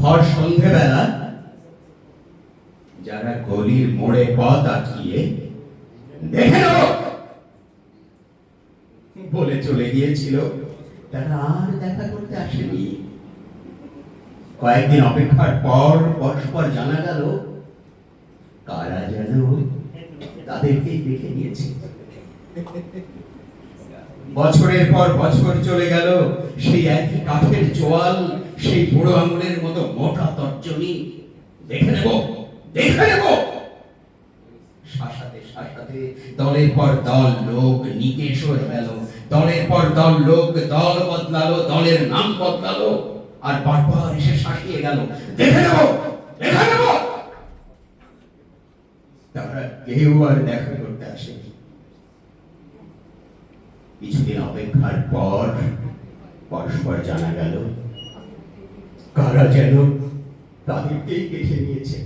ভর সন্ধেবেলা যারা গলির মোড়ে পথ আটকিয়ে দেখে বলে চলে গিয়েছিল, তারা আর দেখা করতে আসেনি। কয়েকদিন অপেক্ষার পর পরস্পর জানা গেল, কারা যেন তাদেরকেই দেখে নিয়েছে। বছরের পর বছর চলে গেল, সেই একই কাঠের জোয়াল, সেই বুড়ো আঙুলের মতো মোটা তর্জনী। দেখে নেব দেখে নেব। শাসাতে শাসাতে দলের পর দল, লোক নিকেশ হয়ে গেল। দলের পর দল, লোক দল বদলালো, দলের নাম বদলালো। আর বারবার এসে শাসিয়ে গেল। দেখে নেব দেখে নেব। তারা কেউ আর দেখা করতে আসেনি। কিছুদিন অপেক্ষার পর পরস্পর জানা গেল কারা যেন তাদেরকেই বেছে নিয়েছে।